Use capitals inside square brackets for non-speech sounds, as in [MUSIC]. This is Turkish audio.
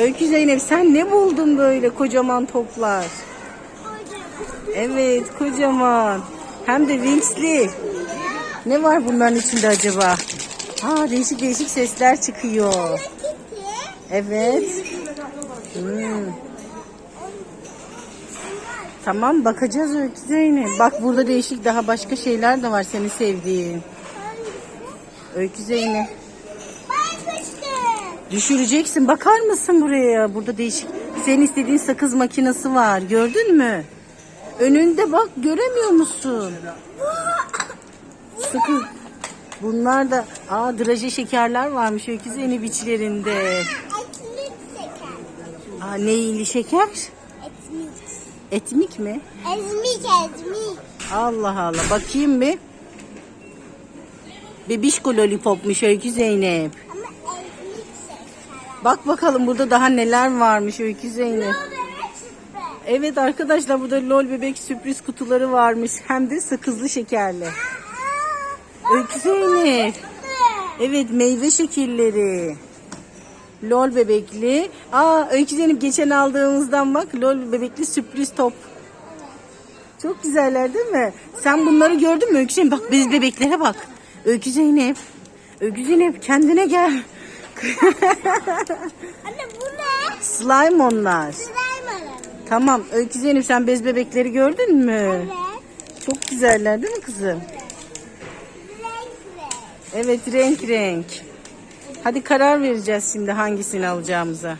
Öykü Zeynep sen ne buldun böyle kocaman toplar? Evet kocaman. Hem de vinçli. Ne var bunların içinde acaba? Ha değişik değişik sesler çıkıyor. Evet. Hmm. Tamam bakacağız Öykü Zeynep. Bak burada değişik daha başka şeyler de var senin sevdiğin. Öykü Zeynep. Düşüreceksin. Bakar mısın buraya? Burada değişik. Senin istediğin sakız makinesi var. Gördün mü? Önünde bak göremiyor musun? Sakın. Bunlar da aa draje şekerler varmış Öykü Zeynep içlerinde. Ekmek şeker. Aa neyli şeker? Ekmek. Etmik mi? Ezmik ezmik. Allah Allah. Bakayım bir. Bebişko lollipopmuş Öykü Zeynep. Bak bakalım burada daha neler varmış Öykü Zeynep. Evet arkadaşlar burada lol bebek sürpriz kutuları varmış. Hem de sakızlı şekerli. Öykü Zeynep. Evet meyve şekilleri. Lol bebekli. Aa Öykü Zeynep geçen aldığımızdan bak lol bebekli sürpriz top. Çok güzeller değil mi? Sen bunları gördün mü Öykü Zeynep? Bak bez bebeklere bak. Öykü Zeynep. Öykü Zeynep kendine gel. [LAUGHS] Anne bu ne? Slime onlar. Slime alalım. Tamam Öykü Zeynep sen bez bebekleri gördün mü? Evet. Çok güzeller değil mi kızım? Renk renk. Evet renk renk. Hadi karar vereceğiz şimdi hangisini alacağımıza.